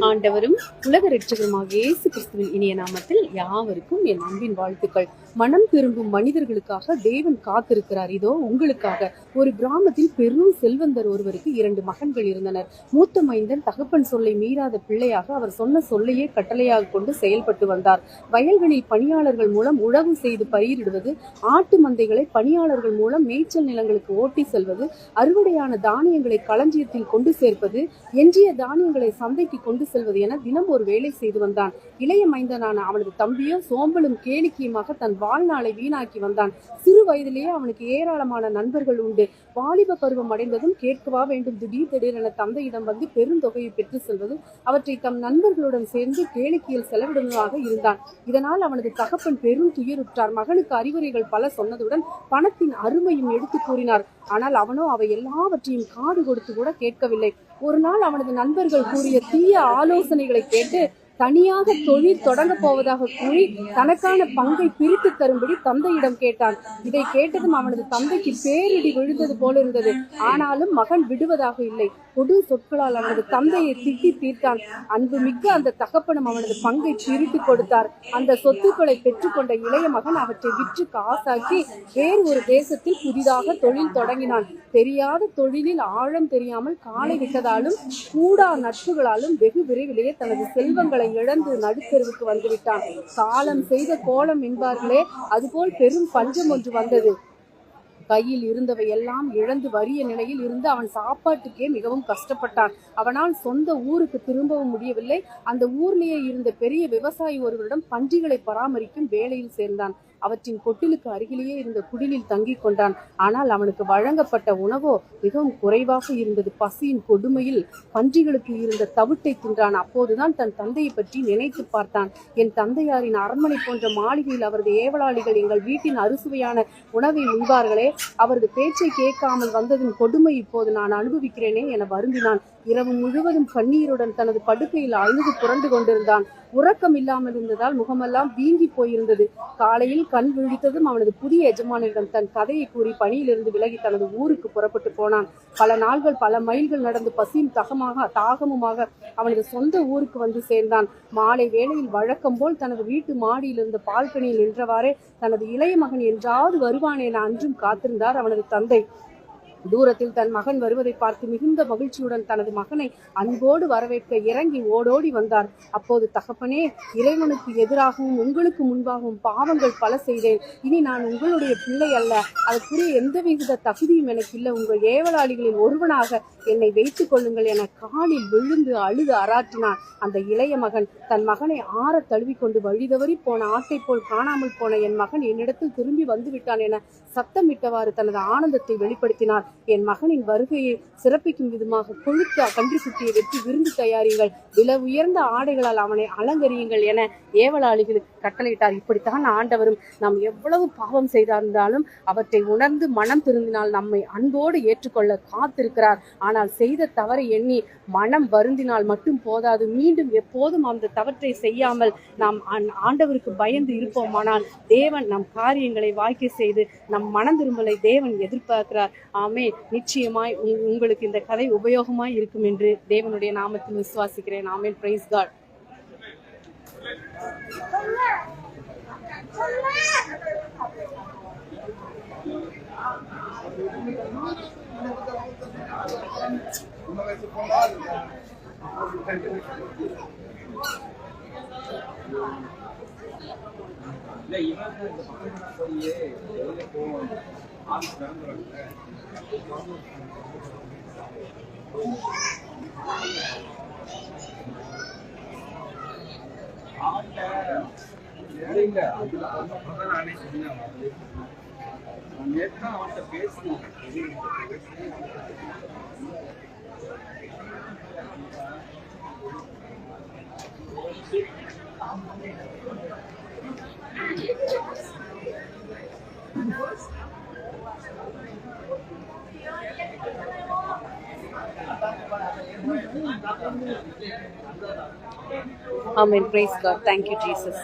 ஆண்டவரும் உலக ரட்சகருமாக இயேசு கிறிஸ்துவின் இனிய நாமத்தில் யாவருக்கும் என் அன்பின் வாழ்த்துக்கள். மனம் திரும்பும் மனிதர்களுக்காக தேவன் காத்திருக்கிறார். இதோ உங்களுக்காக ஒரு கிராமத்தில் பெரும் செல்வந்தர் ஒருவருக்கு இரண்டு மகன்கள் இருந்தனர். மூத்த மைந்தன் தகப்பன் சொல்லை மீறாத பிள்ளையாக அவர் சொன்ன சொல்லையே கட்டளையாக கொண்டு செயல்பட்டு வந்தார். வயல்களில் பணியாளர்கள் மூலம் உழவு செய்து பயிரிடுவது ஆட்டு மந்தைகளை பணியாளர்கள் மூலம் மேய்ச்சல் நிலங்களுக்கு ஓட்டி செல்வது அறுவடையான தானியங்களை களஞ்சியத்தில் கொண்டு சேர்ப்பது எஞ்சிய தானியங்களை சந்தைக்கு கொண்டு செல்வது என தினம் ஒரு வேலை செய்து வந்தான். இளைய மைந்தனான அவனது தம்பியோ சோம்பலும் கேளிக்கையுமாக தன் வாழ்நாளை வீணாக்கி வந்தான். சிறு வயதிலேயே அவனுக்கு ஏராளமான நண்பர்கள் உண்டு. வாலிப பருவம் அடைந்ததும் கேட்கவா வேண்டும் திடீர் திடீரென தந்தையிடம் வந்து பெருந்தொகையை பெற்று செல்வது அவற்றை தம் நண்பர்களுடன் சேர்ந்து கேளிக்கையில் செலவிடுவதாக இருந்தான். இதனால் அவனது தகப்பன் பெரும் துயருற்றார். மகனுக்கு அறிவுரைகள் பல சொன்னதுடன் பணத்தின் அருமையும் எடுத்து கூறினார். ஆனால் அவனோ அவை எல்லாவற்றையும் காடு கொடுத்து கூட கேட்கவில்லை. ஒரு நாள் அவனது நண்பர்கள் கூறிய தீய ஆலோசனைகளை கேட்டு தனியாக தொழில் தொடங்க போவதாக கூறி தனக்கான பங்கை பிரித்து தரும்படி தந்தையிடம் கேட்டான். இதை கேட்டதும் அவனது தந்தைக்கு பேரிடி விழுந்தது போல இருந்தது. ஆனாலும் மகன் விடுவதாக இல்லை. கொடு சொற்களால் அவனது தந்தையை திட்டி தீர்த்தான். அன்பு மிக்க அந்த தகப்பனும் அவனது பங்கை பிரித்து கொடுத்தார். அந்த சொத்துக்களை பெற்றுக்கொண்ட இளைய மகன் அவற்றை விற்று காசாக்கி வேறு ஒரு தேசத்தில் புதிதாக தொழில் தொடங்கினான். தெரியாத தொழிலில் ஆழம் தெரியாமல் காலை விட்டதாலும் கூடா நட்புகளாலும் வெகு விரைவிலேயே தனது செல்வங்களை இழந்து நடுத்தெருவுக்கு வந்துவிட்டான். காலம் செய்த கோலம் என்பார்களே அதுபோல் பெரும் பஞ்சம் ஒன்று வந்தது. கையில் இருந்தவை எல்லாம் இழந்து வறிய நிலையில் இருந்து அவன் சாப்பாட்டுக்கே மிகவும் கஷ்டப்பட்டான். அவனால் சொந்த ஊருக்கு திரும்பவும் முடியவில்லை. அந்த ஊர்லேயே இருந்த பெரிய விவசாயி ஒருவரிடம் பன்றிகளை பராமரிக்கும் வேலையில் சேர்ந்தான். அவற்றின் கொட்டிலுக்கு அருகிலேயே இருந்த குடிலில் தங்கிக் கொண்டான். ஆனால் அவனுக்கு வழங்கப்பட்ட உணவோ மிகவும் குறைவாக இருந்தது. பசியின் கொடுமையில் பன்றிகளுக்கு இருந்த தவிட்டை தின்றான். அப்போதுதான் தன் தந்தையை பற்றி நினைத்து பார்த்தான். என் தந்தையாரின் அரண்மனை போன்ற மாளிகையில் அவரது ஏவலாளிகள் எங்கள் வீட்டின் அறுசுவையான உணவை உண்பார்களே அவரது பேச்சை கேட்காமல் வந்ததின் கொடுமை இப்போது நான் அனுபவிக்கிறேனே என வருந்தினான். இரவு முழுவதும் கண்ணீருடன் தனது படுக்கையில் அழுது புரண்டு கொண்டிருந்தான். உறக்கம் இல்லாமல் இருந்ததால் முகமெல்லாம் வீங்கி போயிருந்தது. காலையில் கண் விழித்ததும் அவனது புதிய எஜமானரிடம் தன் கதையை கூறி பணியிலிருந்து விலகி தனது ஊருக்கு புறப்பட்டு போனான். பல நாள்கள் பல மைல்கள் நடந்து பசியும் தகமாக தாகமுமாக அவனது சொந்த ஊருக்கு வந்து சேர்ந்தான். மாலை வேளையில் வழக்கம் போல் தனது வீட்டு மாடியில் இருந்த பால்கனியில் நின்றவாறே தனது இளைய மகன் என்றாவது வருவான் என அன்றும் காத்திருந்தார் அவனது தந்தை. தூரத்தில் தன் மகன் வருவதை பார்த்து மிகுந்த மகிழ்ச்சியுடன் தனது மகனை அன்போடு வரவேற்க இறங்கி ஓடோடி வந்தார். அப்போது தகப்பனே இறைவனுக்கு எதிராகவும் உங்களுக்கு முன்பாகவும் பாவங்கள் பல செய்தேன். இனி நான் உங்களுடைய பிள்ளை அல்ல. அதற்குரிய எந்தவித தகுதியும் எனக்கு இல்லை உங்கள் ஏவலாளிகளில் ஒருவனாக என்னை வைத்துக் கொள்ளுங்கள் என காலில் விழுந்து அழுது அராற்றினான் அந்த இளைய மகன். தன் மகனை ஆற தழுவிக்கொண்டு வழிதவறி போன ஆட்டை போல் காணாமல் போன என் மகன் என்னிடத்தில் திரும்பி வந்துவிட்டான் என சத்தமிட்டவாறு தனது ஆனந்தத்தை வெளிப்படுத்தினார். என் மகனின் வருகையை சிறப்பிக்கும் விதமாக கொழுத்த கன்றுக்குட்டியை வெற்றி விருந்து தயாரியுங்கள். வில உயர்ந்த ஆடைகளால் அவனை அலங்கரியுங்கள் என ஏவலாளிகள் கட்டளையிட்டார். இப்படித்தான் ஆண்டவரும் நாம் எவ்வளவு பாவம் செய்திருந்தாலும் அவற்றை உணர்ந்து மனம் திருந்தினால் நம்மை அன்போடு ஏற்றுக்கொள்ள காத்திருக்கிறார். ஆனால் செய்த தவறை எண்ணி மனம் வருந்தினால் மட்டும் போதாது. மீண்டும் எப்போதும் அந்த தவற்றை செய்யாமல் நாம் ஆண்டவருக்கு பயந்து இருப்போமானால் தேவன் நம் காரியங்களை வாய்க்க செய்து நம் மனம் திரும்பலை தேவன் எதிர்பார்க்கிறார். ஆமே நிச்சயமாய் உங்- உங்களுக்கு இந்த கதை உபயோகமாய் இருக்கும் என்று தேவனுடைய நாமத்தில் விசுவாசிக்கிறேன். ஆமேன். பிரைஸ் காட் இல்ல இவன் இந்த இல்ல அதுல நானே சொன்னேன் அது. தான் அவன்கிட்ட பேசினேன் amen praise God thank you Jesus